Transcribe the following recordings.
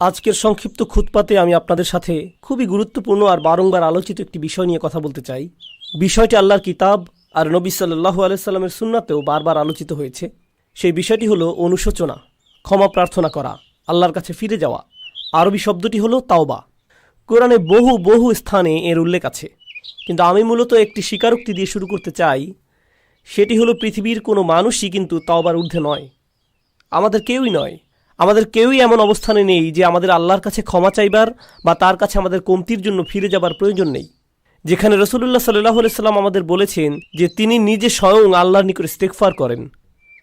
আজকের সংক্ষিপ্ত খুতপাতে আমি আপনাদের সাথে খুবই গুরুত্বপূর্ণ আর বারংবার আলোচিত একটি বিষয় নিয়ে কথা বলতে চাই। বিষয়টি আল্লাহর কিতাব আর নবী সাল্লাহু আলাইসাল্লামের সুন্নাতেও বারবার আলোচিত হয়েছে। সেই বিষয়টি হলো অনুশোচনা, ক্ষমা প্রার্থনা করা, আল্লাহর কাছে ফিরে যাওয়া। আরবি শব্দটি হলো তাওবা। কোরআনে বহু বহু স্থানে এর উল্লেখ আছে। কিন্তু আমি মূলত একটি স্বীকারোক্তি দিয়ে শুরু করতে চাই, সেটি হলো পৃথিবীর কোনো মানুষই কিন্তু তাওবার ঊর্ধ্বে নয়। আমাদের কেউই নয়। আমাদের কেউই এমন অবস্থানে নেই যে আমাদের আল্লাহর কাছে ক্ষমা চাইবার বা তার কাছে আমাদের কমতির জন্য ফিরে যাবার প্রয়োজন নেই। যেখানে রসুল্লাহ সাল্লাহ সাল্লাম আমাদের বলেছেন যে তিনি নিজে স্বয়ং আল্লাহর নিকট ইস্তেকফার করেন।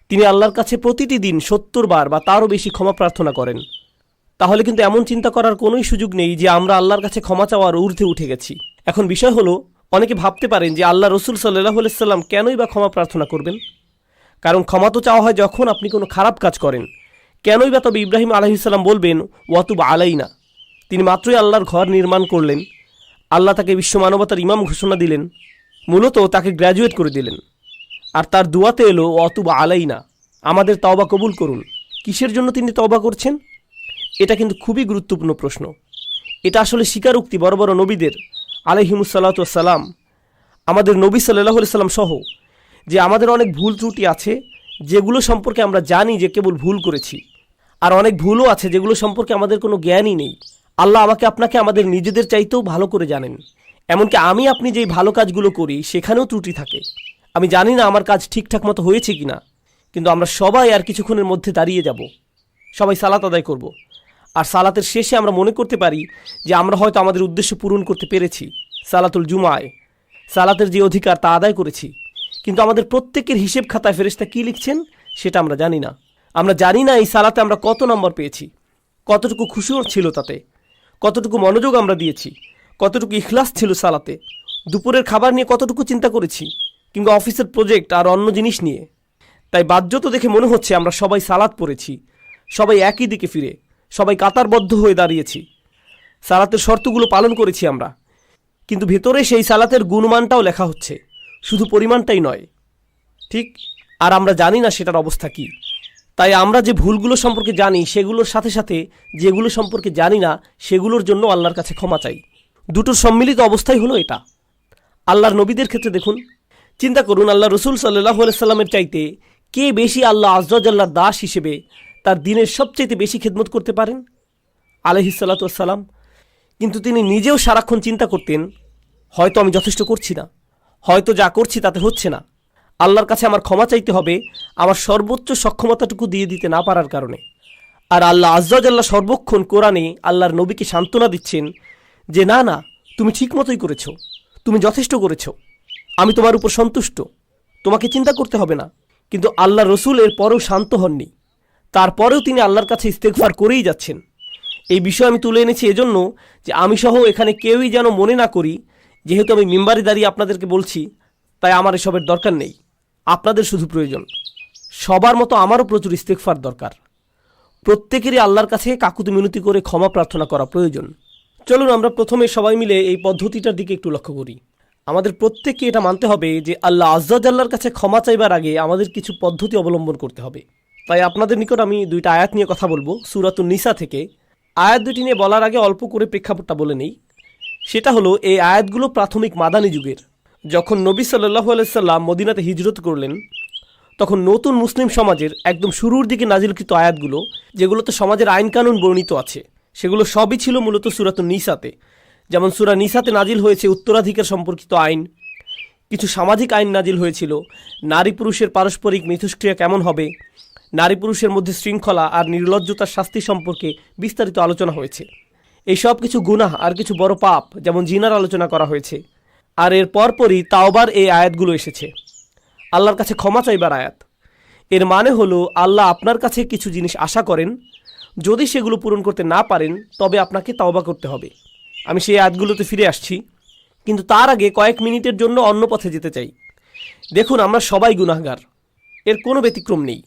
তিনি আল্লাহর কাছে প্রতিটি দিন সত্তর বার বা তারও বেশি ক্ষমা প্রার্থনা করেন। তাহলে কিন্তু এমন চিন্তা করার কোনোই সুযোগ নেই যে আমরা আল্লাহর কাছে ক্ষমা চাওয়ার ঊর্ধ্বে উঠে গেছি। এখন বিষয় হলো, অনেকে ভাবতে পারেন যে আল্লাহ রসুল সাল্লাহ সাল্লাম কেনই বা ক্ষমা প্রার্থনা করবেন? কারণ ক্ষমা তো চাওয়া হয় যখন আপনি কোনো খারাপ কাজ করেন। কেনই বা তবে ইব্রাহিম আলহিসাল্লাম বলবেন, ওয়াতুব আলাইনা। তিনি মাত্রই আল্লাহর ঘর নির্মাণ করলেন। আল্লাহ তাকে বিশ্ব মানবতার ইমাম ঘোষণা দিলেন। মূলত তাকে গ্র্যাজুয়েট করে দিলেন। আর তার দুয়াতে এলো অতুব আলাইনা। আমাদের তওবা কবুল করুন। কিসের জন্য তিনি তওবা করছেন? এটা কিন্তু খুবই গুরুত্বপূর্ণ প্রশ্ন। এটা আসলে স্বীকারোক্তি বড় বড় নবীদের আলহিমুসাল্লাতাম আমাদের নবী সাল্লাহ সাল্লাম সহ যে আমাদের অনেক ভুল ত্রুটি আছে, যেগুলো সম্পর্কে আমরা জানি যে কেবল ভুল করেছি আর অনেক ভুলও আছে যেগুলো সম্পর্কে আমাদের কোনো জ্ঞানই নেই। আল্লাহ আমাকে আপনাকে আমাদের নিজেদের চাইতেও ভালো করে জানেন। এমনকি আমি আপনি যেই ভালো কাজগুলো করি, সেখানেও ত্রুটি থাকে। আমি জানি না আমার কাজ ঠিকঠাক মতো হয়েছে কি না কিন্তু আমরা সবাই আর কিছুক্ষণের মধ্যে দাঁড়িয়ে যাব। সবাই সালাত আদায় করব। আর সালাতের শেষে আমরা মনে করতে পারি যে আমরা হয়তো আমাদের উদ্দেশ্য পূরণ করতে পেরেছি, সালাতুল জুমায়। সালাতের যে অধিকার তা আদায় করেছি। কিন্তু আমাদের প্রত্যেকের হিসেব খাতায় ফেরেস্তা কী লিখছেন, সেটা আমরা জানি না। আমরা জানি না এই সালাতে আমরা কত নম্বর পেয়েছি। কতটুকু খুশি ছিল তাতে। কতটুকু মনোযোগ আমরা দিয়েছি। কতটুকু ইখলাস ছিল সালাতে। দুপুরের খাবার নিয়ে কতটুকু চিন্তা করেছি। কিংবা অফিসের প্রজেক্ট আর অন্য জিনিস নিয়ে। তাই বাহ্যত দেখে মনে হচ্ছে আমরা সবাই সালাত পড়েছি। সবাই একই দিকে ফিরে। সবাই কাতারবদ্ধ হয়ে দাঁড়িয়েছি। সালাতের শর্তগুলো পালন করেছি আমরা। কিন্তু ভেতরে সেই সালাতের গুণমানটাও লেখা হচ্ছে। শুধু পরিমাণটাই নয়। ঠিক? আর আমরা জানি না সেটার অবস্থা কী। তাই আমরা যে ভুলগুলো সম্পর্কে জানি, সেগুলোর সাথে সাথে যেগুলো সম্পর্কে জানি না, সেগুলোর জন্য আল্লাহর কাছে ক্ষমা চাই। দুটোর সম্মিলিত অবস্থাই হলো এটা। আল্লাহর নবীদের ক্ষেত্রে দেখুন, চিন্তা করুন আল্লাহ রসুল সাল্লাহ সাল্লামের চাইতে কে বেশি আল্লাহ আজরাল্লাহর দাস হিসেবে তার দিনের সবচাইতে বেশি খেদমত করতে পারেন? আলহিসাল্লাতাম কিন্তু তিনি নিজেও সারাক্ষণ চিন্তা করতেন, হয়তো আমি যথেষ্ট করছি না। হয়তো যা করছি তাতে হচ্ছে না। আল্লাহর কাছে আমার ক্ষমা চাইতে হবে, আমার সর্বোচ্চ সক্ষমতাটুকু দিয়ে দিতে না পারার কারণে। আর আল্লাহ আজ্লাহ সর্বক্ষণ কোরআনে আল্লাহর নবীকে সান্ত্বনা দিচ্ছেন যে, না না, তুমি ঠিক মতোই করেছ, তুমি যথেষ্ট করেছ, আমি তোমার উপর সন্তুষ্ট, তোমাকে চিন্তা করতে হবে না। কিন্তু আল্লাহ রসুল এর পরেও শান্ত হননি। তারপরেও তিনি আল্লাহর কাছে ইস্তেকফার করেই যাচ্ছেন। এই বিষয় আমি তুলে এনেছি এজন্য যে, আমি সহ এখানে কেউই যেন মনে না করি, যেহেতু আমি মেম্বারে দাঁড়িয়ে আপনাদেরকে বলছি, তাই আমার এসবের দরকার নেই। আপনাদের শুধু প্রয়োজন। সবার মতো আমারও প্রচুর ইস্তেকফার দরকার। প্রত্যেকেরই আল্লাহর কাছে কাকুতি মিনতি করে ক্ষমা প্রার্থনা করা প্রয়োজন। চলুন আমরা প্রথমে সবাই মিলে এই পদ্ধতিটার দিকে একটু লক্ষ্য করি। আমাদের প্রত্যেককে এটা মানতে হবে যে আল্লাহ আজ্লাহর কাছে ক্ষমা চাইবার আগে আমাদের কিছু পদ্ধতি অবলম্বন করতে হবে। তাই আপনাদের নিকট আমি দুইটা আয়াত নিয়ে কথা বলব। সুরাতুল নিসা থেকে আয়াত দুটি নিয়ে বলার আগে অল্প করে প্রেক্ষাপটটা বলে নেই। সেটা হলো, এই আয়াতগুলো প্রাথমিক মাদানী যুগের। যখন নবী সাল্লাহ আলাইসাল্লাম মদিনাতে হিজরত করলেন, তখন নতুন মুসলিম সমাজের একদম শুরুর দিকে নাজিলকৃত আয়াতগুলো, যেগুলোতে সমাজের আইনকানুন বর্ণিত আছে, সেগুলো সবই ছিল মূলত সুরাত নিসাতে। যেমন সুরা নিসাতে নাজিল হয়েছে উত্তরাধিকার সম্পর্কিত আইন, কিছু সামাজিক আইন নাজিল হয়েছিল, নারী পুরুষের পারস্পরিক মিথস্ক্রিয়া কেমন হবে, নারী পুরুষের মধ্যে শৃঙ্খলা আর নির্লজ্জতার শাস্তি সম্পর্কে বিস্তারিত আলোচনা হয়েছে। এই সব কিছু গুনাহ আর কিছু বড় পাপ, যেমন জিনার আলোচনা করা হয়েছে। আর এর পরপরই তাওবার এই আয়াতগুলো এসেছে। আল্লাহর কাছে ক্ষমা চাইবার আয়াত। এর মানে হলো, আল্লাহ আপনার কাছে কিছু জিনিস আশা করেন। যদি সেগুলো পূরণ করতে না পারেন, তবে আপনাকে তাওবা করতে হবে। আমি সেই আয়াতগুলোতে ফিরে আসছি। কিন্তু তার আগে কয়েক মিনিটের জন্য অন্য পথে যেতে চাই। দেখুন, আমরা সবাই গুনাহগার। এর কোনো ব্যতিক্রম নেই।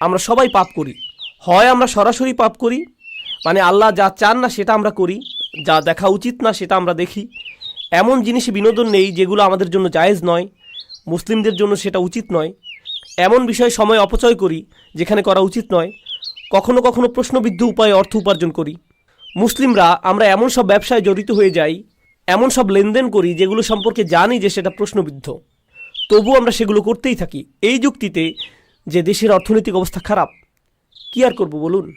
আমরা সবাই পাপ করি। হয় আমরা সরাসরি পাপ করি মানে আল্লাহ যা চান না সেটা আমরা করি, যা দেখা উচিত না সেটা আমরা দেখি। এমন জিনিসে বিনোদন নেই যেগুলো আমাদের জন্য জায়েজ নয়, মুসলিমদের জন্য সেটা উচিত নয়। এমন বিষয়ে সময় অপচয় করি, যেখানে করা উচিত নয়। কখনো কখনো প্রশ্নবিদ্ধ উপায়ে অর্থ উপার্জন করি। মুসলিমরা, আমরা এমন সব ব্যবসায় জড়িত হয়ে যাই, এমন সব লেনদেন করি যেগুলো সম্পর্কে জানি যে সেটা প্রশ্নবিদ্ধ। তবু আমরা সেগুলো করতেই থাকি। এই যুক্তিতে যে দেশের অর্থনৈতিক অবস্থা খারাপ, কী আর করব বলুন?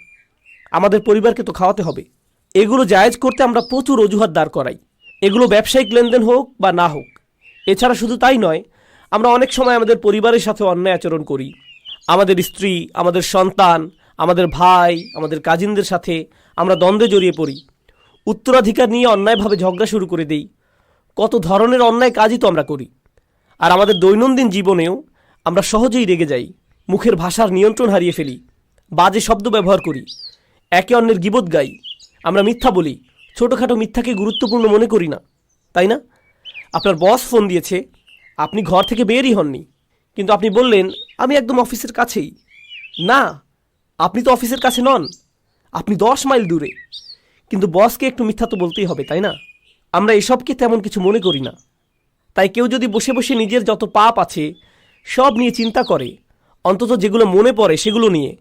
আমাদের পরিবারকে তো খাওয়াতে হবে। এগুলো জায়েজ করতে আমরা প্রচুর অজুহাত দাঁড় করাই। এগুলো ব্যবসায়িক লেনদেন হোক বা না হোক, এছাড়া শুধু তাই নয়, আমরা অনেক সময় আমাদের পরিবারের সাথে অন্যায় আচরণ করি। আমাদের স্ত্রী, আমাদের সন্তান, আমাদের ভাই, আমাদের কাজিনদের সাথে আমরা দ্বন্দ্বে জড়িয়ে পড়ি। উত্তরাধিকার নিয়ে অন্যায়ভাবে ঝগড়া শুরু করে দেই। কত ধরনের অন্যায় কাজই তো আমরা করি। আর আমাদের দৈনন্দিন জীবনেও আমরা সহজেই রেগে যাই, মুখের ভাষার নিয়ন্ত্রণ হারিয়ে ফেলি, বাজে শব্দ ব্যবহার করি, একে অন্যের গিবত গাই, আমরা মিথ্যা বলি ছোটোখাটো মিথ্যাকে গুরুত্বপূর্ণ মনে করি না, তাই না? আপনার বস ফোন দিয়েছে, আপনি ঘর থেকে বেরই হননি, কিন্তু আপনি বললেন, আমি একদম অফিসের কাছেই। না, আপনি তো অফিসের কাছে নন, আপনি দশ মাইল দূরে। কিন্তু বসকে একটু মিথ্যা তো বলতেই হবে, তাই না? আমরা এসবকে তেমন কিছু মনে করি না। তাই কেউ যদি বসে বসে নিজের যত পাপ আছে, সব নিয়ে চিন্তা করে, অন্তত যেগুলো মনে পড়ে সেগুলো নিয়ে।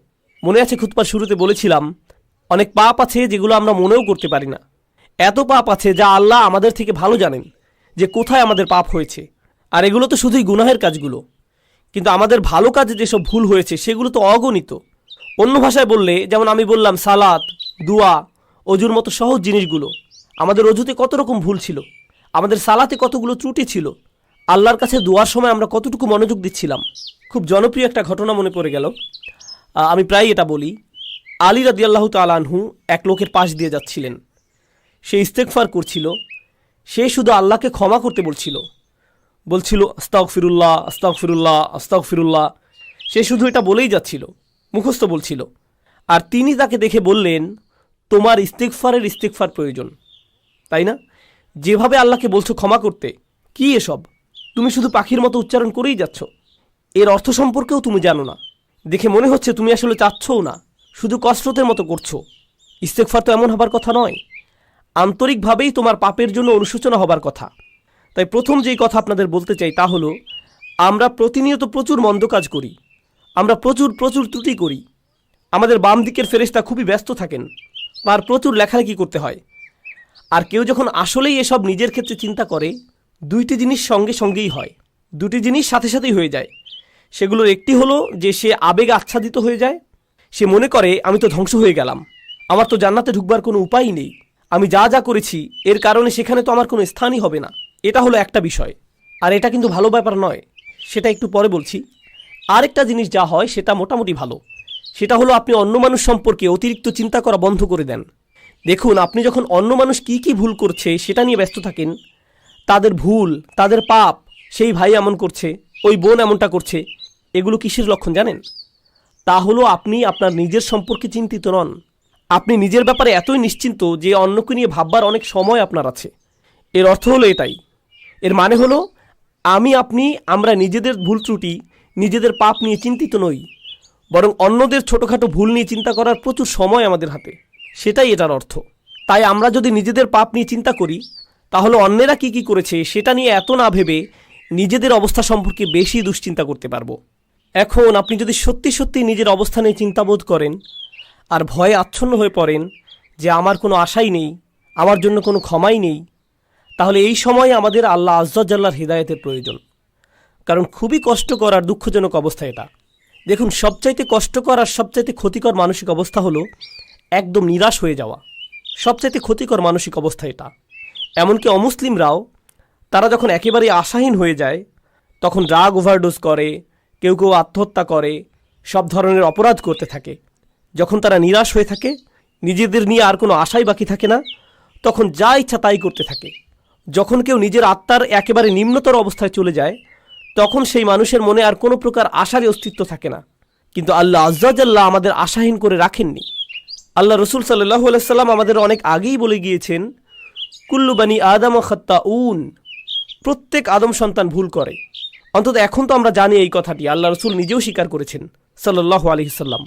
মনে আছে খুতপার শুরুতে বলেছিলাম, অনেক পাপ আছে যেগুলো আমরা মনেও করতে পারি না। এত পাপ আছে যা আল্লাহ আমাদের থেকে ভালো জানেন যে কোথায় আমাদের পাপ হয়েছে। আর এগুলো তো শুধুই গুনাহের কাজগুলো। কিন্তু আমাদের ভালো কাজে যেসব ভুল হয়েছে, সেগুলো তো অগণিত। অন্য ভাষায় বললে, যেমন আমি বললাম, সালাত, দুয়া, অজুর মতো সহজ জিনিসগুলো। আমাদের অজুতে কত রকম ভুল ছিল। আমাদের সালাতে কতগুলো ত্রুটি ছিল। আল্লাহর কাছে দোয়ার সময় আমরা কতটুকু মনোযোগ দিচ্ছিলাম। খুব জনপ্রিয় একটা ঘটনা মনে পড়ে গেল। আমি প্রায় এটা বলি। আলী রাদিয়াল্লাহু তালানহু এক লোকের পাশ দিয়ে যাচ্ছিলেন। সে ইস্তেকফার করছিল, সে শুধু আল্লাহকে ক্ষমা করতে বলছিল। বলছিল আস্তাক ফিরুল্লাহ আস্তাক ফিরুল্লাহ আস্তাক ফিরুল্লাহ সে শুধু এটা বলেই যাচ্ছিল, মুখস্থ বলছিল। আর তিনি তাকে দেখে বললেন, তোমার ইস্তেকফারের ইস্তেকফার প্রয়োজন। তাই না? যেভাবে আল্লাহকে বলছো ক্ষমা করতে, কি এসব? তুমি শুধু পাখির মতো উচ্চারণ করেই যাচ্ছ। এর অর্থ সম্পর্কেও তুমি জানো না। দেখে মনে হচ্ছে তুমি আসলে চাচ্ছও না, শুধু কসরতের মতো করছ। ইস্তেকফার তো এমন হবার কথা নয়। আন্তরিকভাবেই তোমার পাপের জন্য অনুশোচনা হবার কথা। তাই প্রথম যেই কথা আপনাদের বলতে চাই তা হলো, আমরা প্রতিনিয়ত প্রচুর মন্দ কাজ করি, আমরা প্রচুর প্রচুর ত্রুটি করি। আমাদের বাম দিকের ফেরেশতা খুবই ব্যস্ত থাকেন, আর প্রচুর লেখালেখি করতে হয়। আর কেউ যখন আসলেই এসব নিজের ক্ষেত্রে চিন্তা করে, দুইটি জিনিস সঙ্গে সঙ্গেই হয়। দুটি জিনিস সাথে সাথেই হয়ে যায়। সেগুলোর একটি হলো যে সে আবেগ আচ্ছাদিত হয়ে যায়, সে মনে করে, আমি তো ধ্বংস হয়ে গেলাম। আমার তো জান্নাতে ঢুকবার কোনো উপায়ই নেই। আমি যা যা করেছি, এর কারণে সেখানে তো আমার কোনো স্থানই হবে না। এটা হলো একটা বিষয়। আর এটা কিন্তু ভালো ব্যাপার নয়। সেটা একটু পরে বলছি। আরেকটা জিনিস যা হয়, সেটা মোটামুটি ভালো। সেটা হলো আপনি অন্য মানুষ সম্পর্কে অতিরিক্ত চিন্তা করা বন্ধ করে দেন। দেখুন, আপনি যখন অন্য মানুষ কি কি ভুল করছে, সেটা নিয়ে ব্যস্ত থাকেন। তাদের ভুল, তাদের পাপ, সেই ভাই এমন করছে, ওই বোন এমনটা করছে, এগুলো কিসের লক্ষণ জানেন? তা হলো আপনি আপনার নিজের সম্পর্কে চিন্তিত নন। আপনি নিজের ব্যাপারে এতই নিশ্চিন্ত যে অন্যকে নিয়ে ভাববার অনেক সময় আপনার আছে। এর অর্থ হলো এটাই। এর মানে হলো, আমি, আপনি, আমরা নিজেদের ভুল ত্রুটি, নিজেদের পাপ নিয়ে চিন্তিত নই, বরং অন্যদের ছোটোখাটো ভুল নিয়ে চিন্তা করার প্রচুর সময় আমাদের হাতে। সেটাই এটার অর্থ। তাই আমরা যদি নিজেদের পাপ নিয়ে চিন্তা করি, তাহলে অন্যেরা কি কি করেছে সেটা নিয়ে এত না ভেবে নিজেদের অবস্থা সম্পর্কে বেশি দুশ্চিন্তা করতে পারব। এখন আপনি যদি সত্যি সত্যি নিজের অবস্থানে চিন্তাবোধ করেন আর ভয়ে আচ্ছন্ন হয়ে পড়েন যে আমার কোনো আশাই নেই, আমার জন্য কোনো ক্ষমাই নেই। তাহলে এই সময় আমাদের আল্লাহ আজ্জাল্লাহর হৃদায়তের প্রয়োজন। কারণ খুবই কষ্টকর আর দুঃখজনক অবস্থা এটা। দেখুন, সবচাইতে কষ্টকর আর সবচাইতে ক্ষতিকর মানসিক অবস্থা হলো একদম নিরাশ হয়ে যাওয়া। সবচাইতে ক্ষতিকর মানসিক অবস্থা এটা। এমনকি অমুসলিমরাও, তারা যখন একেবারে আশাহীন হয়ে যায়, তখন ড্রাগ ওভারডোজ করে, কেউ কেউ আত্মহত্যা করে, সব ধরনের অপরাধ করতে থাকে। যখন তারা নিরাশ হয়ে থাকে, নিজেদের নিয়ে আর কোনো আশাই বাকি থাকে না, তখন যা ইচ্ছা তাই করতে থাকে। যখন কেউ নিজের আত্মার একেবারে নিম্নতর অবস্থায় চলে যায়, তখন সেই মানুষের মনে আর কোনো প্রকার আশারই অস্তিত্ব থাকে না। কিন্তু আল্লাহ আজ্জাজাল্লাহ আমাদের আশাহীন করে রাখেননি। আল্লাহ রসুল সাল্লাহ আলাইসাল্লাম আমাদের অনেক আগেই বলে গিয়েছেন, কুল্লু বানি আদম খত্তা উন প্রত্যেক আদম সন্তান ভুল করে। অন্তত এখন তো আমরা জানি এই কথাটি, আল্লাহ রসুল নিজেও স্বীকার করেছেন সাল্লাহ আলহিসাল্লাম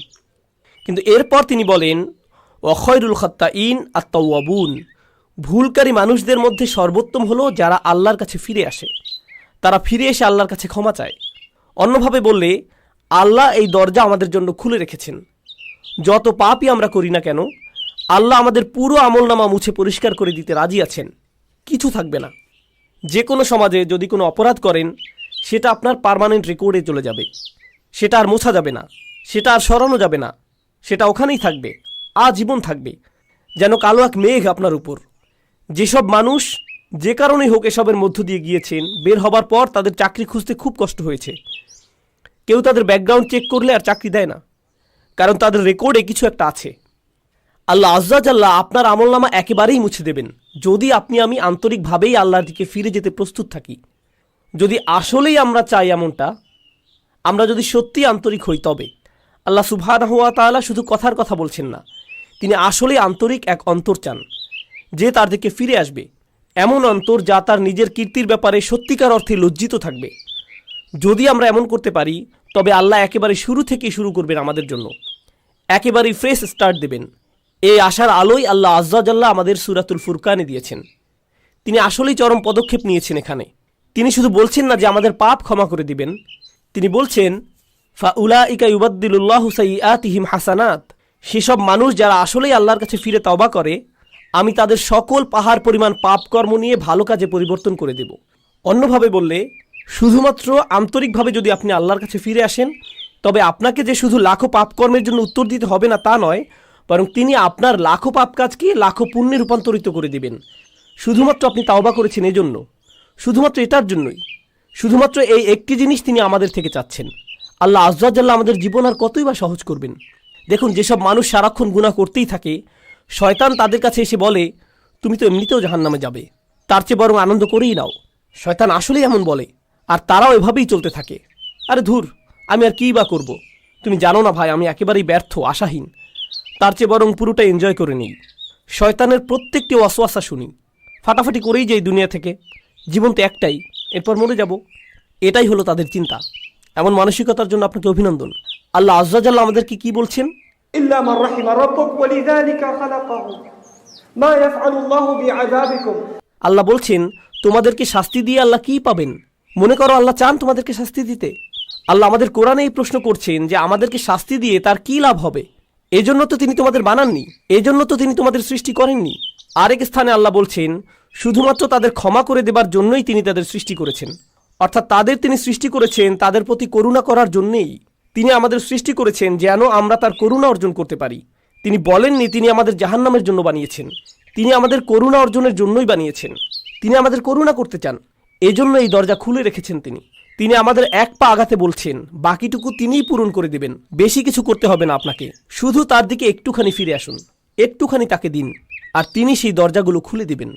কিন্তু এরপর তিনি বলেন অখয়রুল খত্তা ইন আত্মাবুন ভুলকারী মানুষদের মধ্যে সর্বোত্তম হলো যারা আল্লাহর কাছে ফিরে আসে। তারা ফিরে এসে আল্লাহর কাছে ক্ষমা চায়। অন্যভাবে বললে, আল্লাহ এই দরজা আমাদের জন্য খুলে রেখেছেন। যত পাপই আমরা করি না কেন, আল্লাহ আমাদের পুরো আমলনামা মুছে পরিষ্কার করে দিতে রাজি আছেন। কিছু থাকবে না। যে কোনো সমাজে যদি কোনো অপরাধ করেন, সেটা আপনার পার্মানেন্ট রেকর্ডে চলে যাবে। সেটা আর মোছা যাবে না। সেটা আর সরানো যাবে না। সেটা ওখানেই থাকবে, আজীবন থাকবে। যেন কালো এক মেঘ আপনার উপর। যেসব মানুষ যে কারণেই হোক এসবের মধ্য দিয়ে গিয়েছেন, বের হবার পর তাদের চাকরি খুঁজতে খুব কষ্ট হয়েছে। কেউ তাদের ব্যাকগ্রাউন্ড চেক করলে আর চাকরি দেয় না, কারণ তাদের রেকর্ডে কিছু একটা আছে। আল্লাহ আজ্লাহ আপনার আমলনামা একেবারেই মুছে দেবেন। যদি আপনি আমি আন্তরিকভাবেই আল্লাহর দিকে ফিরে যেতে প্রস্তুত থাকি, যদি আসলেই আমরা চাই এমনটা, আমরা যদি সত্যি আন্তরিক হই তবে। আল্লাহ সুবহান হুয়া তাআলা শুধু কথার কথা বলছেন না। তিনি আসলেই আন্তরিক এক অন্তর চান, যে তার দিকে ফিরে আসবে। এমন অন্তর যা তার নিজের কীর্তির ব্যাপারে সত্যিকার অর্থে লজ্জিত থাকবে। যদি আমরা এমন করতে পারি, তবে আল্লাহ একেবারে শুরু থেকেই শুরু করবেন আমাদের জন্য। একেবারেই ফ্রেশ স্টার্ট দেবেন। এই আশার আলোই আল্লাহ আজ্জাজাল্লাহ আমাদের সুরাতুল ফুরকানে দিয়েছেন। তিনি আসলেই চরম পদক্ষেপ নিয়েছেন এখানে। তিনি শুধু বলছেন না যে আমাদের পাপ ক্ষমা করে দিবেন। তিনি বলছেন ফা উলা ইকা ইউবাদ্দিল্লাহ সাইয়াতিহিম হাসানাত। সেসব মানুষ যারা আসলেই আল্লাহর কাছে ফিরে তবা করে, আমি তাদের সকল পাহাড় পরিমাণ পাপ কর্ম নিয়ে ভালো কাজে পরিবর্তন করে দেব। অন্যভাবে বললে, শুধুমাত্র আন্তরিকভাবে যদি আপনি আল্লাহর কাছে ফিরে আসেন, তবে আপনাকে যে শুধু লাখো পাপকর্মের জন্য উত্তর দিতে হবে না তা নয়, বরং তিনি আপনার লাখো পাপ কাজকে লাখো পুণ্যে রূপান্তরিত করে দিবেন। শুধুমাত্র আপনি তাওবা করেছেন এজন্য। শুধুমাত্র এটার জন্যই। শুধুমাত্র এই একটি জিনিস তিনি আমাদের থেকে চাচ্ছেন। আল্লাহ আজ্লাহ আমাদের জীবন আর কতই বা সহজ করবেন। দেখুন, যেসব মানুষ সারাক্ষণ গুণা করতেই থাকে, শয়তান তাদের কাছে এসে বলে, তুমি তো এমনিতেও জাহান নামে যাবে। তার চেয়ে বরং আনন্দ করেই নাও। শয়তান আসলেই এমন বলে, আর তারাও এভাবেই চলতে থাকে। আরে ধুর, আমি আর কী বা করব? তুমি জানো না ভাই, আমি একেবারেই ব্যর্থ, আশাহীন। তার চেয়ে বরং পুরোটা এনজয় করে নিই। শয়তানের প্রত্যেকটি অসোয়াশা শুনি। ফাটাফাটি করেই যাই দুনিয়া থেকে। জীবন তো একটাই, এরপর মরে যাব। এটাই হলো তাদের চিন্তা। এমন মানসিকতার জন্য আপনাকে অভিনন্দন। আল্লাহ আজাল আমাদেরকে কি বলছেন? আল্লাহ বলছেন তোমাদেরকে শাস্তি দিয়ে আল্লাহ কি পাবেন? মনে করো আল্লাহ চান তোমাদেরকে শাস্তি দিতে। আল্লাহ আমাদের কোরআনে এই প্রশ্ন করছেন যে আমাদেরকে শাস্তি দিয়ে তার কি লাভ হবে? এজন্য তো তিনি তোমাদের বানাননি এজন্য তো তিনি তোমাদের সৃষ্টি করেননি। আরেক স্থানে আল্লাহ বলছেন শুধুমাত্র তাদের ক্ষমা করে দেবার জন্যই তিনি তাদের সৃষ্টি করেছেন। অর্থাৎ তাদের তিনি সৃষ্টি করেছেন তাদের প্রতি করুণা করার জন্যেই। তিনি আমাদের সৃষ্টি করেছেন যেন আমরা তার করুণা অর্জন করতে পারি। তিনি বলেননি, তিনি আমাদের জাহান্নামের জন্য বানিয়েছেন। তিনি আমাদের করুণা অর্জনের জন্যই বানিয়েছেন। তিনি আমাদের করুণা করতে চান। এজন্য এই দরজা খুলে রেখেছেন তিনি। তিনি আমাদের এক পা আগাতে বলছেন, বাকিটুকু তিনিই পূরণ করে দেবেন। বেশি কিছু করতে হবে না আপনাকে। শুধু তার দিকে একটুখানি ফিরে আসুন। একটুখানি তাকে দিন। আর তিনি সেই দরজাগুলো খুলে দিবেন।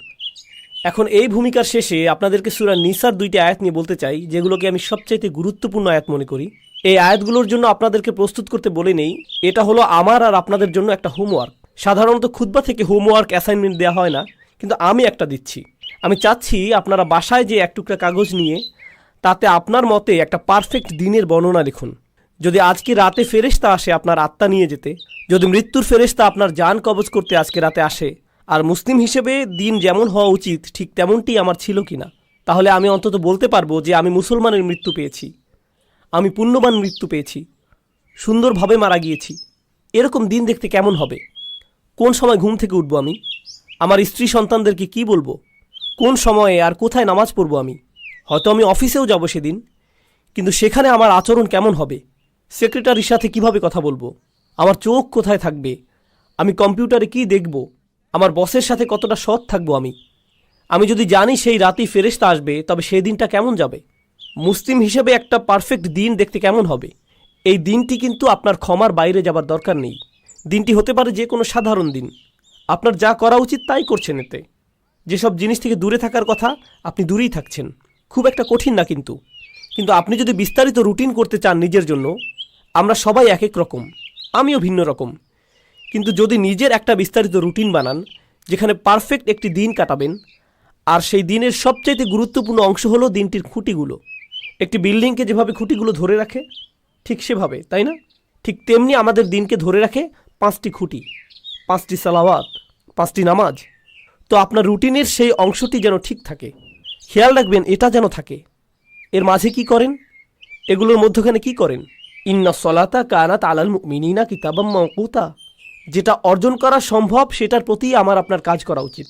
এখন এই ভূমিকার শেষে আপনাদেরকে সুরা নিসার দুইটি আয়াত নিয়ে বলতে চাই, যেগুলোকে আমি সবচাইতে গুরুত্বপূর্ণ আয়াত মনে করি। এই আয়াতগুলোর জন্য আপনাদেরকে প্রস্তুত করতে বলে নেই, এটা হলো আমার আর আপনাদের জন্য একটা হোমওয়ার্ক। সাধারণত খুতবা থেকে হোমওয়ার্ক অ্যাসাইনমেন্ট দেওয়া হয় না, কিন্তু আমি একটা দিচ্ছি। আমি চাচ্ছি আপনারা বাসায় যে এক টুকরা কাগজ নিয়ে, তাতে আপনার মতে একটা পারফেক্ট দিনের বর্ণনা লিখুন। যদি আজকে রাতে ফেরেশতা আসে আপনার আত্মা নিয়ে যেতে, যদি মৃত্যুর ফেরেশতা আপনার যান কবজ করতে আজকে রাতে আসে আর মুসলিম হিসেবে দিন যেমন হওয়া উচিত, ঠিক তেমনটি আমার ছিল কি না তাহলে আমি অন্তত বলতে পারব যে আমি মুসলমানের মৃত্যু পেয়েছি। আমি পুণ্যবান মৃত্যু পেয়েছি। সুন্দরভাবে মারা গিয়েছি। এরকম দিন দেখতে কেমন হবে? কোন সময় ঘুম থেকে উঠবো আমি? আমার স্ত্রী সন্তানদেরকে কি বলব? কোন সময়ে আর কোথায় নামাজ পড়ব আমি? হয়তো আমি অফিসেও যাব সেদিন। কিন্তু সেখানে আমার আচরণ কেমন হবে? সেক্রেটারির সাথে কীভাবে কথা বলব? আমার চোখ কোথায় থাকবে? আমি কম্পিউটারে কি দেখব? আমার বসের সাথে কতটা সৎ থাকব আমি? আমি যদি জানি সেই রাতেই ফেরেশতা আসবে, তবে সেই দিনটা কেমন যাবে? মুসলিম হিসেবে একটা পারফেক্ট দিন দেখতে কেমন হবে? এই দিনটি কিন্তু আপনার ক্ষমার বাইরে যাবার দরকার নেই। দিনটি হতে পারে যে কোনো সাধারণ দিন। আপনার যা করা উচিত তাই করছেন এতে। যেসব জিনিস থেকে দূরে থাকার কথা, আপনি দূরেই থাকছেন। খুব একটা কঠিন না কিন্তু। কিন্তু আপনি যদি বিস্তারিত রুটিন করতে চান নিজের জন্য, আমরা সবাই এক এক রকম। আমিও ভিন্ন রকম। কিন্তু যদি নিজের একটা বিস্তারিত রুটিন বানান, যেখানে পারফেক্ট একটি দিন কাটাবেন, আর সেই দিনের সবচাইতে গুরুত্বপূর্ণ অংশ হলো দিনটির খুঁটিগুলো। একটি বিল্ডিংকে যেভাবে খুঁটিগুলো ধরে রাখে, ঠিক সেভাবে, তাই না? ঠিক তেমনি আমাদের দিনকে ধরে রাখে পাঁচটি খুঁটি, পাঁচটি সালাওয়াত, পাঁচটি নামাজ। তো আপনার রুটিনের সেই অংশটি যেন ঠিক থাকে। খেয়াল রাখবেন, এটা যেন থাকে। এর মাঝে কি করেন? এগুলোর মধ্যখানে কি করেন? ইন্না সলাতা কানাত আলাল মিনিনা কিতাবাম মকুতা যেটা অর্জন করা সম্ভব, সেটার প্রতি আমার আপনার কাজ করা উচিত।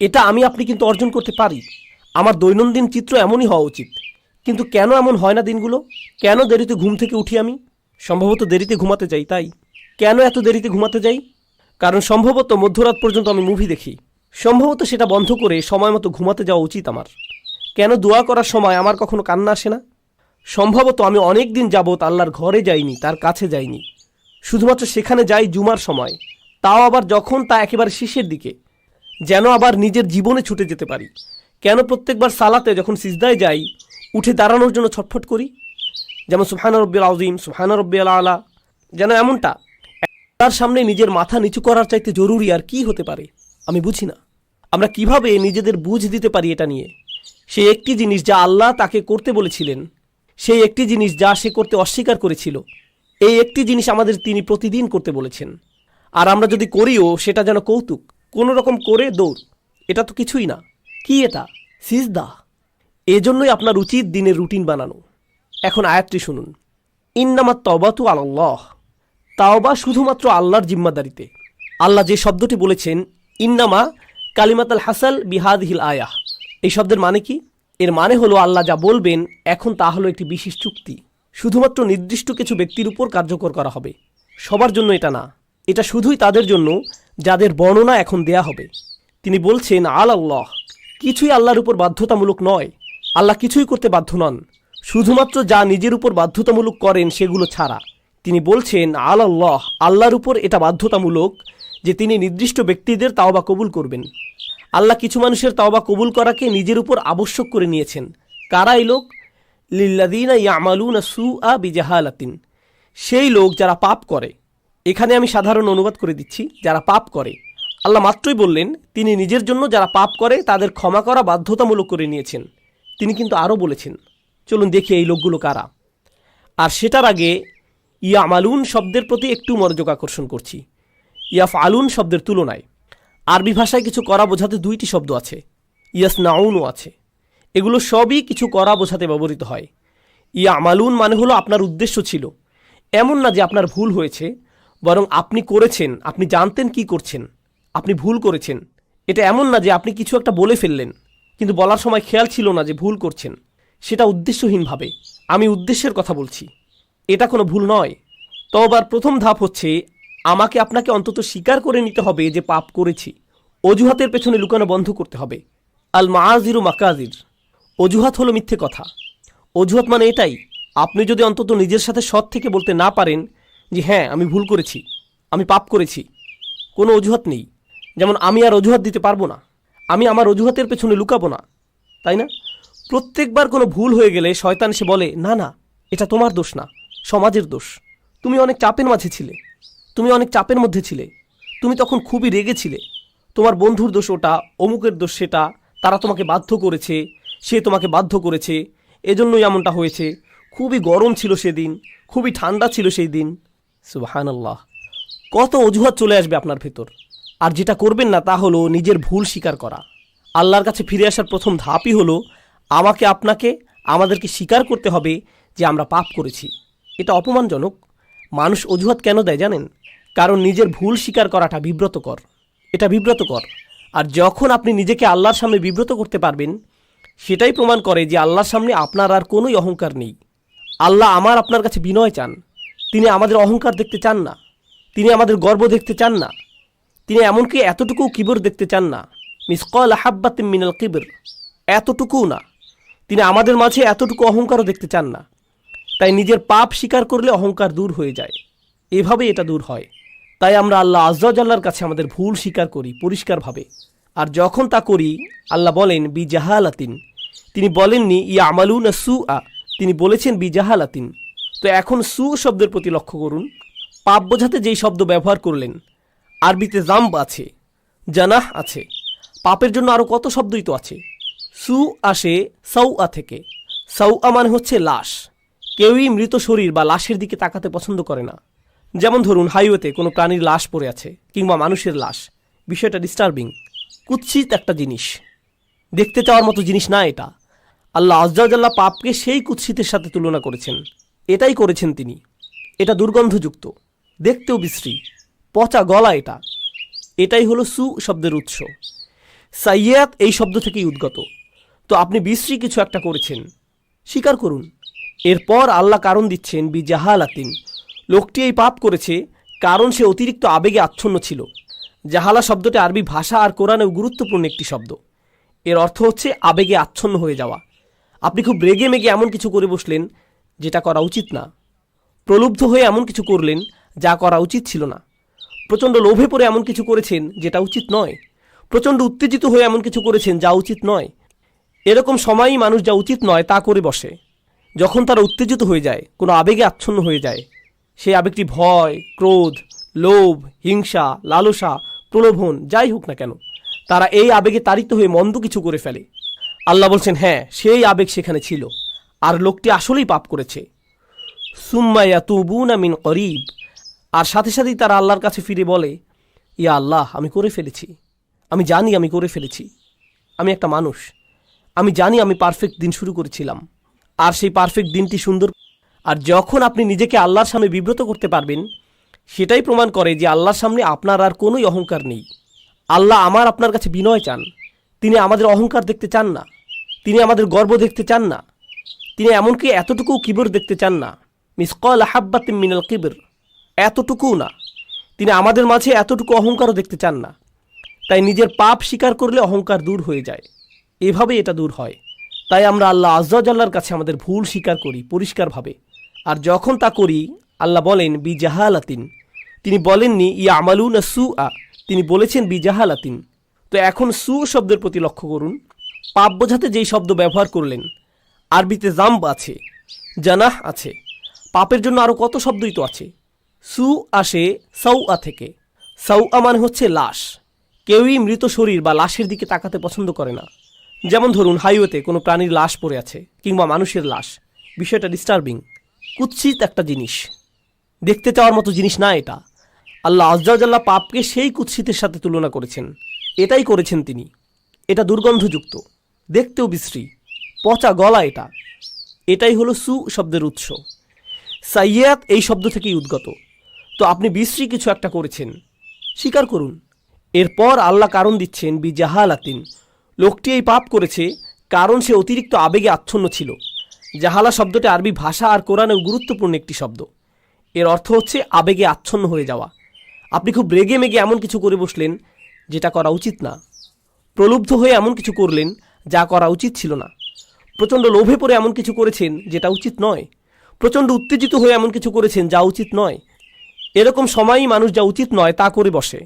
এটা আমি, আপনি কিন্তু অর্জন করতে পারি। আমার দৈনন্দিন চিত্র এমনই হওয়া উচিত। কিন্তু কেন এমন হয় না দিনগুলো? কেন দেরিতে ঘুম থেকে উঠি আমি? সম্ভবত দেরিতে ঘুমাতে যাই, তাই। কেন এত দেরিতে ঘুমাতে যাই? কারণ সম্ভবত মধ্যরাত পর্যন্ত আমি মুভি দেখি। সম্ভবত সেটা বন্ধ করে সময় মতো ঘুমাতে যাওয়া উচিত আমার। কেন দোয়া করার সময় আমার কখনো কান্না আসে না? সম্ভবত আমি অনেক দিন যাবৎ আল্লাহর ঘরে যাইনি, তার কাছে যাইনি। শুধুমাত্র সেখানে যাই জুমার সময়, তাও আবার যখন তা একেবারে শেষের দিকে, যেন আবার নিজের জীবনে ছুটে যেতে পারি। কেন প্রত্যেকবার সালাতে যখন সিজদায় যাই, উঠে দাঁড়ানোর জন্য ছটফট করি? যেমন সুহান রব্বিল আজিম সুহান রব্বিল আলা, যেন এমনটা, তার সামনে নিজের মাথা নিচু করার চাইতে জরুরি আর কি হতে পারে, আমি বুঝি না। আমরা কীভাবে নিজেদের বুঝ দিতে পারি এটা নিয়ে? সেই একটি জিনিস যা আল্লাহ তাকে করতে বলেছিলেন, সেই একটি জিনিস যা সে করতে অস্বীকার করেছিল এই একটি জিনিস আমাদের তিনি প্রতিদিন করতে বলেছেন। আর আমরা যদি করিও, সেটা যেন কৌতুক। কোনো রকম করে দৌড়, এটা তো কিছুই না। কি এটা? সিজদা। এজন্যই আপনার উচিত দিনের রুটিন বানানো। এখন আয়াতটি শুনুন। ইন্নামাত তবাতু আল্লাহ তাওবা শুধুমাত্র আল্লাহর জিম্মাদারিতে। আল্লাহ যে শব্দটি বলেছেন, ইন্নামা কালিমাত আল হাসাল বিহাদহিল আয়াহ। এই শব্দের মানে কি? এর মানে হলো আল্লাহ যা বলবেন, এখন তা হলো একটি বিশেষ চুক্তি। শুধুমাত্র নির্দিষ্ট কিছু ব্যক্তির উপর কার্যকর করা হবে। সবার জন্য এটা না। এটা শুধুই তাদের জন্য যাদের বর্ণনা এখন দেয়া হবে। তিনি বলছেন, আল আল্লাহ, কিছুই আল্লাহর উপর বাধ্যতামূলক নয়। আল্লাহ কিছুই করতে বাধ্য নন। শুধুমাত্র যা নিজের উপর বাধ্যতামূলক করেন সেগুলো ছাড়া। তিনি বলছেন, আল আল্লাহ, আল্লাহর উপর এটা বাধ্যতামূলক যে তিনি নির্দিষ্ট ব্যক্তিদের তাওবা কবুল করবেন। আল্লাহ কিছু মানুষের তাওবা কবুল করাকে নিজের উপর আবশ্যক করে নিয়েছেন। কারা এই লোক লিল্লাদিনা ইয়ামালুনা সু আ বিজাহালাতিন। সেই লোক যারা পাপ করে, এখানে আমি সাধারণ অনুবাদ করে দিচ্ছি, যারা পাপ করে। আল্লাহ মাত্রই বললেন, তিনি নিজের জন্য যারা পাপ করে, তাদের ক্ষমা করা বাধ্যতামূলক করে নিয়েছেন। তিনি কিন্তু আরও বলেছেন, চলুন দেখি এই লোকগুলো কারা। আর সেটার আগে ইয়ামালুন শব্দের প্রতি একটু মনোযোগ আকর্ষণ করছি। ইয়াফ আলুন শব্দের তুলনায়। আরবি ভাষায় কিছু করা বোঝাতে দুইটি শব্দ আছে ইয়াস নাউনও আছে। এগুলো সবই কিছু করা বোঝাতে ব্যবহৃত হয়। ইয়া আমালুন মানে হলো আপনার উদ্দেশ্য ছিল। এমন না যে আপনার ভুল হয়েছে, বরং আপনি করেছেন, আপনি জানতেন কি করছেন, আপনি ভুল করেছেন। এটা এমন না যে আপনি কিছু একটা বলে ফেললেন, কিন্তু বলার সময় খেয়াল ছিল না যে ভুল করছেন। সেটা উদ্দেশ্যহীনভাবে আমি উদ্দেশ্যের কথা বলছি। এটা কোনো ভুল নয়। তবার প্রথম ধাপ হচ্ছে, আমাকে আপনাকে অন্তত স্বীকার করে নিতে হবে যে পাপ করেছি। অজুহাতের পেছনে লুকানো বন্ধ করতে হবে। আল মাহাজিরু মাকাজির অজুহাত হলো মিথ্যে কথা। অজুহাত মানে এটাই, আপনি যদি অন্তত নিজের সাথে সৎ থেকে বলতে না পারেন যে হ্যাঁ আমি ভুল করেছি, আমি পাপ করেছি। কোনো অজুহাত নেই। যেমন, আমি আর অজুহাত দিতে পারব না, আমি আমার অজুহাতের পেছনে লুকাবো না। তাই না? প্রত্যেকবার কোনো ভুল হয়ে গেলে শয়তান সে বলে, না না, এটা তোমার দোষ না, সমাজের দোষ। তুমি অনেক চাপের মাঝে ছিলে, তুমি অনেক চাপের মধ্যে ছিলে, তুমি তখন খুবই রেগেছিলে তোমার বন্ধুর দোষ ওটা, অমুকের দোষ সেটা, তারা তোমাকে বাধ্য করেছে সে তোমাকে বাধ্য করেছে। এজন্যই এমনটা হয়েছে। খুবই গরম ছিল সেদিন, খুবই ঠান্ডা ছিল সেই দিন। সুবাহানাল্লাহ। কত অজুহাত চলে আসবে আপনার ভেতর। আর যেটা করবেন না তা হলো নিজের ভুল স্বীকার করা। আল্লাহর কাছে ফিরে আসার প্রথম ধাপই হলো, আমাকে আপনাকে, আমাদেরকে স্বীকার করতে হবে যে আমরা পাপ করেছি। এটা অপমানজনক। মানুষ অজুহাত কেন দেয় জানেন? কারণ নিজের ভুল স্বীকার করাটা বিব্রতকর। এটা বিব্রতকর। আর যখন আপনি নিজেকে আল্লাহর সামনে বিব্রত করতে পারবেন সেটাই প্রমাণ করে যে আল্লাহর সামনে আপনার আর কোনোই অহংকার নেই। আল্লাহ আমার আপনার কাছে বিনয় চান। তিনি আমাদের অহংকার দেখতে চান না। তিনি আমাদের গর্ব দেখতে চান না। তিনি এমনকি এতটুকু কিবর দেখতে চান না। মিস মিসকল হাব্বাতিম মিনাল কিবর। এতটুকুও না। তিনি আমাদের মাঝে এতটুকু অহংকারও দেখতে চান না। তাই নিজের পাপ স্বীকার করলে অহংকার দূর হয়ে যায়। এভাবে এটা দূর হয়। তাই আমরা আল্লাহ আজ্লার কাছে আমাদের ভুল স্বীকার করি, পরিষ্কারভাবে। আর যখন তা করি, আল্লাহ বলেন বি জাহালাতিন তিনি বলেননি ইয়া আমালুন সু আ তিনি বলেছেন বি জাহালাতিন তো এখন সু শব্দের প্রতি লক্ষ্য করুন। পাপ বোঝাতে যেই শব্দ ব্যবহার করলেন, আরবিতে জাম্ব আছে, জানাহ আছে। পাপের জন্য আরও কত শব্দই তো আছে। সু আসে সাউ আ থেকে। সাউ আ মানে হচ্ছে লাশ। কেউই মৃত শরীর বা লাশের দিকে তাকাতে পছন্দ করে না। যেমন ধরুন, হাইওয়েতে কোনো প্রাণীর লাশ পড়ে আছে কিংবা মানুষের লাশ। বিষয়টা ডিস্টার্বিং কুৎসিত একটা জিনিস। দেখতে চাওয়ার মতো জিনিস না এটা। আল্লাহ আজ্জাল্লাহ পাপকে সেই কুৎসিতের সাথে তুলনা করেছেন। এটাই করেছেন তিনি। এটা দুর্গন্ধযুক্ত। দেখতেও বিশ্রী। পচা গলা এটা। এটাই হলো সু শব্দের উৎস। সাইয়াত এই শব্দ থেকেই উদ্গত। তো আপনি বিশ্রী কিছু একটা করেছেন। স্বীকার করুন। এরপর আল্লাহ কারণ দিচ্ছেন বি জাহালাতিন লোকটি এই পাপ করেছে কারণ সে অতিরিক্ত আবেগে আচ্ছন্ন ছিল। জাহালা শব্দটি আরবি ভাষা আর কোরআনেও গুরুত্বপূর্ণ একটি শব্দ। এর অর্থ হচ্ছে আবেগে আচ্ছন্ন হয়ে যাওয়া। আপনি খুব রেগে মেগে এমন কিছু করে বসলেন যেটা করা উচিত না। প্রলুব্ধ হয়ে এমন কিছু করলেন যা করা উচিত ছিল না। প্রচণ্ড লোভে পড়ে এমন কিছু করেছেন যেটা উচিত নয়। প্রচণ্ড উত্তেজিত হয়ে এমন কিছু করেছেন যা উচিত নয়। এরকম সময়ই মানুষ যা উচিত নয় তা করে বসে। যখন তারা উত্তেজিত হয়ে যায়, কোনো আবেগে আচ্ছন্ন হয়ে যায়, সেই আবেগটি ভয়, ক্রোধ লোভ, হিংসা, লালসা, প্রলোভন, যাই হোক না কেন, তারা এই আবেগে তাড়িত হয়ে মন্দ কিছু করে ফেলে। আল্লাহ বলছেন হ্যাঁ সেই আবেগ সেখানে ছিল, আর লোকটি আসলেই পাপ করেছে। সুম্মাইয়া তুবুনা মিন করিব। আর সাথে সাথেই তারা আল্লাহর কাছে ফিরে বলে, ইয়া আল্লাহ, আমি করে ফেলেছি। আমি জানি আমি করে ফেলেছি। আমি একটা মানুষ। আমি জানি আমি পারফেক্ট দিন শুরু করেছিলাম। আর সেই পারফেক্ট দিনটি সুন্দর আর যখন আপনি নিজেকে আল্লাহর সামনে বিব্রত করতে পারবেন সেটাই প্রমাণ করে যে আল্লাহর সামনে আপনার আর কোনোই অহংকার নেই। আল্লাহ আমার আপনার কাছে বিনয় চান। তিনি আমাদের অহংকার দেখতে চান না। তিনি আমাদের গর্ব দেখতে চান না। তিনি এমনকি এতটুকু কিবর দেখতে চান না। মিস মিসকল হাব্বাতিম মিনাল কিবর। এতটুকুও না। তিনি আমাদের মাঝে এতটুকু অহংকারও দেখতে চান না। তাই নিজের পাপ স্বীকার করলে অহংকার দূর হয়ে যায়। এভাবে এটা দূর হয়। তাই আমরা আল্লাহ আজ্লার কাছে আমাদের ভুল স্বীকার করি পরিষ্কারভাবে। আর যখন তা করি, আল্লাহ বলেন বি জাহালাতিন তিনি বলেননি ইয়া আমালুন সু আ তিনি বলেছেন বি জাহালাতিন তো এখন সু শব্দের প্রতি লক্ষ্য করুন। পাপ বোঝাতে যেই শব্দ ব্যবহার করলেন, আরবিতে জাম্ব আছে, জানাহ আছে, পাপের জন্য আরও কত শব্দই তো আছে। সু আসে সাউ আ থেকে। সাউ আ মানে হচ্ছে লাশ। কেউই মৃত শরীর বা লাশের দিকে তাকাতে পছন্দ করে না। যেমন ধরুন, হাইওয়েতে কোনো প্রাণীর লাশ পড়ে আছে কিংবা মানুষের লাশ। বিষয়টা ডিস্টার্বিং কুৎসিত একটা জিনিস। দেখতে চাওয়ার মতো জিনিস না এটা। আল্লাহ আজ্জাল্লাহ পাপকে সেই কুৎসিতের সাথে তুলনা করেছেন। এটাই করেছেন তিনি। এটা দুর্গন্ধযুক্ত, দেখতেও বিশ্রী, পচা গলা এটা। এটাই হলো সু শব্দের উৎস। সাইয়াত এই শব্দ থেকেই উদ্গত। তো আপনি বিশ্রী কিছু একটা করেছেন। স্বীকার করুন, এরপর আল্লাহ কারণ দিচ্ছেন বি জাহালাতিন লোকটি এই পাপ করেছে কারণ সে অতিরিক্ত আবেগে আচ্ছন্ন ছিল। জাহালা শব্দটি আরবি ভাষা আর কোরআনেও গুরুত্বপূর্ণ একটি শব্দ। এর অর্থ হচ্ছে আবেগে আচ্ছন্ন হয়ে যাওয়া। আপনি খুব রেগে মেগে এমন কিছু করে বসলেন যেটা করা উচিত না। প্রলুব্ধ হয়ে এমন কিছু করলেন যা করা উচিত ছিল না। প্রচণ্ড লোভে পড়ে এমন কিছু করেছেন যেটা উচিত নয়। প্রচণ্ড উত্তেজিত হয়ে এমন কিছু করেছেন যা উচিত নয়। এরকম সময়ই মানুষ যা উচিত নয় তা করে বসে।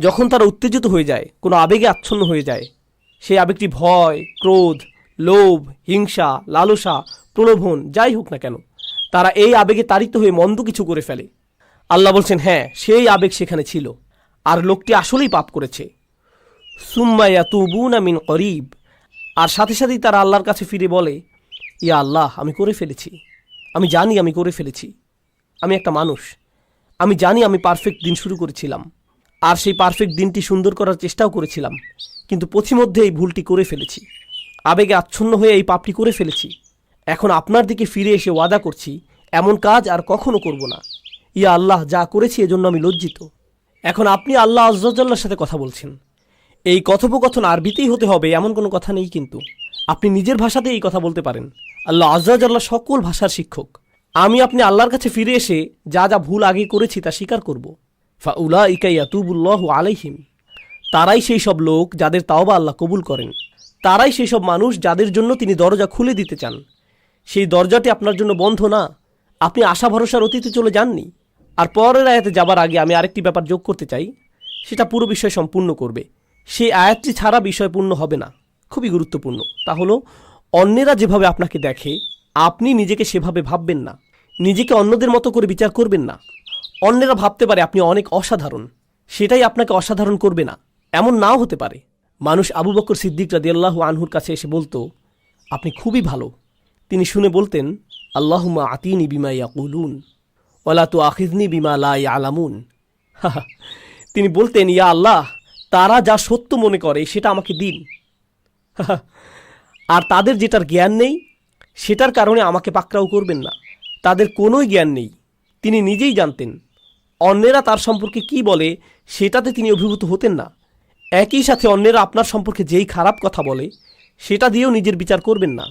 যখন তারা উত্তেজিত হয়ে যায়, কোনো আবেগে আচ্ছন্ন হয়ে যায়, সেই আবেগটি ভয়, ক্রোধ, লোভ, হিংসা, লালসা, প্রলোভন, যাই হোক না কেন, তারা এই আবেগে তাড়িত হয়ে মন্দ কিছু করে ফেলে। আল্লাহ বলছেন হ্যাঁ সেই আবেগ সেখানে ছিল। আর লোকটি আসলেই পাপ করেছে। সুম্মাইয়া তুবুনা মিন করিব। আর সাথে সাথেই তারা আল্লাহর কাছে ফিরে বলে, ইয়া আল্লাহ, আমি করে ফেলেছি। আমি জানি আমি করে ফেলেছি। আমি একটা মানুষ। আমি জানি আমি পারফেক্ট দিন শুরু করেছিলাম। আর সেই পারফেক্ট দিনটি সুন্দর করার চেষ্টাও করেছিলাম। কিন্তু পথিমধ্যে এই ভুলটি করে ফেলেছি। আবেগে আচ্ছন্ন হয়ে এই পাপটি করে ফেলেছি। এখন আপনার দিকে ফিরে এসে ওয়াদা করছি, এমন কাজ আর কখনো করব না। ইয়া আল্লাহ যা করেছি এজন্য আমি লজ্জিত। এখন আপনি আল্লাহ আজ্লার সাথে কথা বলছেন। এই কথোপকথন আরবিতেই হতে হবে, এমন কোনো কথা নেই কিন্তু। আপনি নিজের ভাষাতে এই কথা বলতে পারেন। আল্লাহ আজ্লাহ সকল ভাষার শিক্ষক। আমি আপনি আল্লাহর কাছে ফিরে এসে যা যা ভুল আগে করেছি তা স্বীকার করব। ফা উলা ইকাইয়াতুবুল্লাহ আলাইহিম। তারাই সেই সব লোক যাদের তাওবা আল্লাহ কবুল করেন। তারাই সেই সব মানুষ যাদের জন্য তিনি দরজা খুলে দিতে চান। সেই দরজাটি আপনার জন্য বন্ধ না। আপনি আশা ভরসার অতীতে চলে যাননি। আর পরের আয়াতে যাবার আগে আমি আরেকটি ব্যাপার যোগ করতে চাই, সেটা পুরো বিষয় সম্পূর্ণ করবে। সেই আয়াতটি ছাড়া বিষয় পূর্ণ হবে না। খুবই গুরুত্বপূর্ণ। তা হলো, অন্যেরা যেভাবে আপনাকে দেখে, আপনি নিজেকে সেভাবে ভাববেন না। নিজেকে অন্যদের মতো করে বিচার করবেন না। অন্যেরা ভাবতে পারে আপনি অনেক অসাধারণ। সেটাই আপনাকে অসাধারণ করবে না। এমন নাও হতে পারে। মানুষ আবু বকর সিদ্দিক রাদিয়াল্লাহু আনহুর কাছে এসে বলতো, আপনি খুবই ভালো। তিনি শুনে বলতেন আল্লাহুমা আতিনি বিমা ইয়াকুলুন। ওলা তো আখিজনি বিমা লা আলামুন তিনি বলতেন, ইয়া আল্লাহ, তারা যা সত্য মনে করে, সেটা আমাকে দিন। আর তাদের যেটার জ্ঞান নেই, সেটার কারণে আমাকে পাকড়াও করবেন না। তাদের কোনোই জ্ঞান নেই। তিনি নিজেই জানতেন। অন্যেরা তার সম্পর্কে কি বলে, সেটাতে তিনি অভিভূত হতেন না। একই সাথে অন্যেরা আপনার সম্পর্কে যেই খারাপ কথা বলে, সেটা দিয়েও নিজের বিচার করবেন না।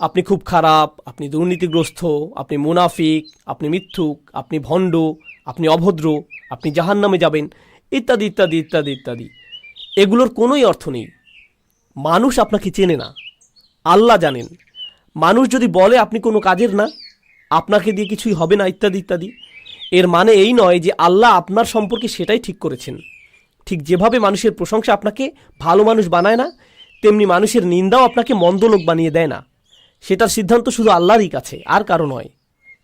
আপনি খুব খারাপ, আপনি দুর্নীতিগ্রস্ত, আপনি মুনাফিক, আপনি মিথ্যুক, আপনি ভণ্ড, আপনি অভদ্র, আপনি জাহান্নামে যাবেন, ইত্যাদি ইত্যাদি ইত্যাদি ইত্যাদি। এগুলোর কোনোই অর্থ নেই। মানুষ আপনাকে চেনে না। আল্লাহ জানেন। মানুষ যদি বলে আপনি কোনো কাজের না, আপনাকে দিয়ে কিছুই হবে না, ইত্যাদি ইত্যাদি। এর মানে এই নয় যে আল্লাহ আপনার সম্পর্কে সেটাই ঠিক করেছেন। ঠিক যেভাবে মানুষের প্রশংসা আপনাকে ভালো মানুষ বানায় না, তেমনি মানুষের নিন্দাও আপনাকে মন্দ লোক বানিয়ে দেয় না। সেটার সিদ্ধান্ত শুধু আল্লাহরই কাছে, আর কারও নয়।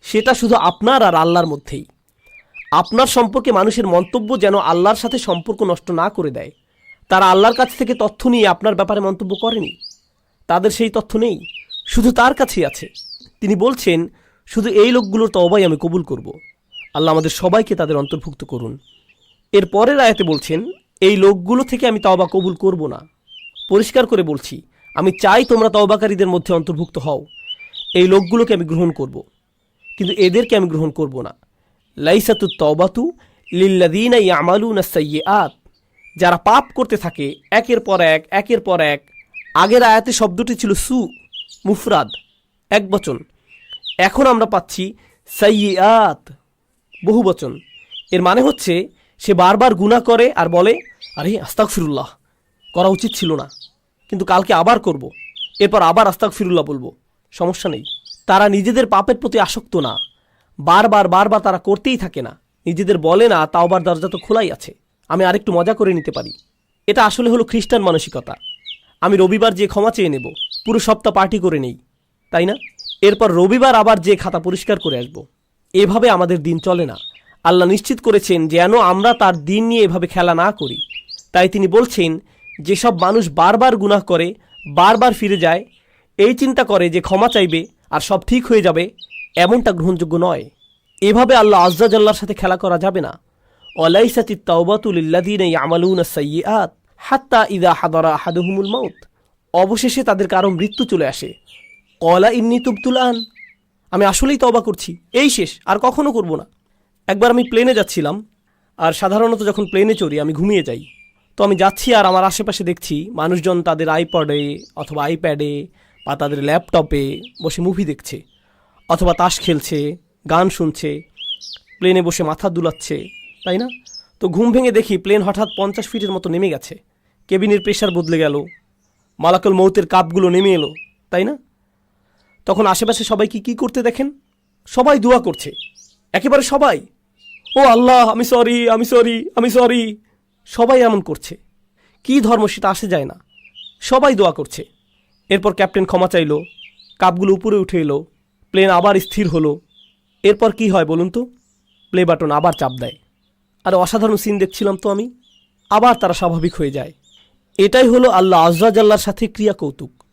সেটা শুধু আপনার আর আল্লাহর মধ্যেই। আপনার সম্পর্কে মানুষের মন্তব্য যেন আল্লাহর সাথে সম্পর্ক নষ্ট না করে দেয়। তারা আল্লাহর কাছ থেকে তথ্য নিয়ে আপনার ব্যাপারে মন্তব্য করেনি। তাদের সেই তথ্য নেই, শুধু তার কাছেই আছে। তিনি বলছেন, শুধু এই লোকগুলোর তবাই আমি কবুল করব। আল্লাহ আমাদের সবাইকে তাদের অন্তর্ভুক্ত করুন। এর পরের আয়াতে বলছেন, এই লোকগুলো থেকে আমি তওবা কবুল করব না। পরিষ্কার করে বলছি আমি চাই তোমরা তওবাকারীদের মধ্যে অন্তর্ভুক্ত হও। এই লোকগুলোকে আমি গ্রহণ করব। কিন্তু এদেরকে আমি গ্রহণ করব না। লাইসাতু তবাতু তওবাতু লিল্লাযীনা ইয়ামালুনা সাইয়্যাত। যারা পাপ করতে থাকে, একের পর এক, একের পর এক। আগের আয়াতে শব্দটি ছিল সু, মুফরাদ, এক বচন। এখন আমরা পাচ্ছি সাইয়াত বহু বচন। এর মানে হচ্ছে, সে বারবার গুনাহ করে আর বলে, আরে আস্তাক ফিরুল্লাহ করা উচিত ছিল না। কিন্তু কালকে আবার করব। এরপর আবার আস্তাক ফিরুল্লাহ বলব। সমস্যা নেই। তারা নিজেদের পাপের প্রতি আসক্ত না। বারবার বারবার তারা করতেই থাকে না। নিজেদের বলে না, তাওবার দরজা তো খোলাই আছে। আমি আরেকটু মজা করে নিতে পারি। এটা আসলে হলো খ্রিস্টান মানসিকতা। আমি রবিবার যে ক্ষমা চেয়ে নেব, পুরো সপ্তাহ পার্টি করে নেই। তাই না? এরপর রবিবার আবার যে খাতা পরিষ্কার করে আসব। এভাবে আমাদের দিন চলে না। আল্লাহ নিশ্চিত করেছেন যেন আমরা তার দিন নিয়ে এভাবে খেলা না করি। তাই তিনি বলছেন যেসব মানুষ বারবার গুনাহ করে, বারবার ফিরে যায়, এই চিন্তা করে যে ক্ষমা চাইবে আর সব ঠিক হয়ে যাবে, এমনটা গ্রহণযোগ্য নয়। এভাবে আল্লাহ আজ্জাজাল্লার সাথে খেলা করা যাবে না। ওয়ালাইসাতি তাওবাতু লিল্লাযীনা ইয়ামালুনা সাইয়্যাত হাত্তা ইদা হাদারা আহাদুহুমুল মাউত। অবশেষে তাদের কারও মৃত্যু চলে আসে। কলা ইন্নি তুবতুল আন আমি আসলেই তওবা করছি। এই শেষ, আর কখনো করব না। একবার আমি প্লেনে যাচ্ছিলাম, আর সাধারণত যখন প্লেনে চড়ি, আমি ঘুমিয়ে যাই। তো আমি যাচ্ছি আর আমার আশেপাশে দেখছি মানুষজন তাদের আইপডে অথবা আইপ্যাডে বা তাদের ল্যাপটপে বসে মুভি দেখছে অথবা তাস খেলছে, গান শুনছে প্লেনে বসে মাথা দুলাচ্ছে, তাই না? তো ঘুম ভেঙে দেখি প্লেন হঠাৎ পঞ্চাশ ফিটের মতো নেমে গেছে। কেবিনের প্রেশার বদলে গেল। মালাকুল মৌতের কাপগুলো নেমে এলো, তাই না? তখন আশেপাশে সবাই কি কি করতে দেখেন? সবাই দোয়া করছে। একেবারে সবাই। ও আল্লাহ, আমি সরি আমি সরি আমি সরি সবাই এমন করছে। কি ধর্ম সেটা আসে যায় না। সবাই দোয়া করছে। এরপর ক্যাপ্টেন ক্ষমা চাইলো, কাপগুলো উপরে উঠে এলো, প্লেন আবার স্থির হলো। এরপর কি হয় বলুন তো? প্লে বাটন আবার চাপ দেয়। আর অসাধারণ সিন দেখছিলাম তো আমি। আবার তারা স্বাভাবিক হয়ে যায়। এটাই হলো আল্লাহ আজ্লার সাথে ক্রিয়া কৌতুক।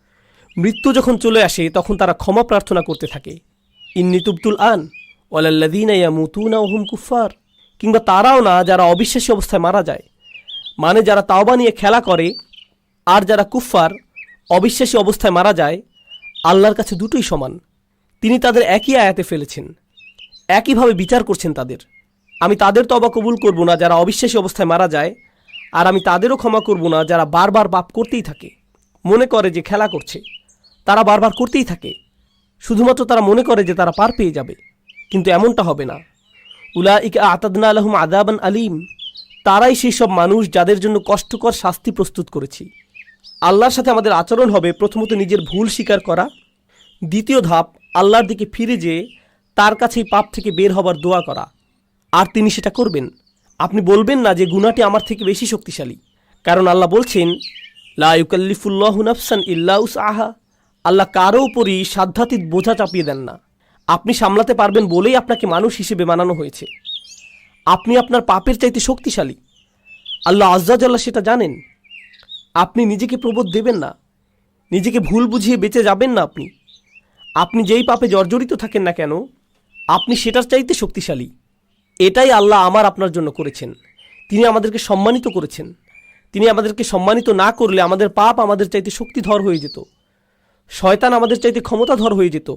মৃত্যু যখন চলে আসে, তখন তারা ক্ষমা প্রার্থনা করতে থাকে। ইন্নি তুবতুল আন ওয়ালাল্লাদিনা ইয়ামুতুনা ওহুম কুফার কিংবা তারাও না, যারা অবিশ্বাসী অবস্থায় মারা যায়। মানে যারা তাওবা নিয়ে খেলা করে আর যারা কুফফার, অবিশ্বাসী অবস্থায় মারা যায়, আল্লাহর কাছে দুটোই সমান। তিনি তাদের একই আয়াতে ফেলেছেন। একইভাবে বিচার করছেন তাদের। আমি তাদের তবা কবুল করব না যারা অবিশ্বাসী অবস্থায় মারা যায়, আর আমি তাদেরও ক্ষমা করব না যারা বারবার পাপ করতেই থাকে। মনে করে যে খেলা করছে। তারা বারবার করতেই থাকে। শুধুমাত্র তারা মনে করে যে তারা পার পেয়ে যাবে। কিন্তু এমনটা হবে না। উলা ইকা আতাদনা আলহম আদাবান আলিম। তারাই সেই সব মানুষ যাদের জন্য কষ্টকর শাস্তি প্রস্তুত করেছি। আল্লাহর সাথে আমাদের আচরণ হবে প্রথমত নিজের ভুল স্বীকার করা। দ্বিতীয় ধাপ, আল্লাহর দিকে ফিরে যেয়ে তার কাছেই পাপ থেকে বের হবার দোয়া করা। আর তিনি সেটা করবেন। আপনি বলবেন না যে গুনাহটি আমার থেকে বেশি শক্তিশালী। কারণ আল্লাহ বলছেন, লা ইউকাল্লিফুল্লাহু নাফসান ইল্লা আহা আল্লাহ কারও উপরই সাধ্যাতীত বোঝা চাপিয়ে দেন না। আপনি সামলাতে পারবেন বলেই আপনাকে মানুষ হিসেবে বানানো হয়েছে। আপনি আপনার পাপের চাইতে শক্তিশালী। আল্লাহ আজ্জাজাল্লাহ সেটা জানেন। আপনি নিজেকে প্রবোধ দেবেন না। নিজেকে ভুল বুঝিয়ে বেঁচে যাবেন না আপনি। আপনি যেই পাপে জর্জরিত থাকেন না কেন, আপনি সেটার চাইতে শক্তিশালী। এটাই আল্লাহ আমার আপনার জন্য করেছেন। তিনি আমাদেরকে সম্মানিত করেছেন। তিনি আমাদেরকে সম্মানিত না করলে আমাদের পাপ আমাদের চাইতে শক্তিধর হয়ে যেত। শয়তান আমাদের চাইতে ক্ষমতাধর হয়ে যেত।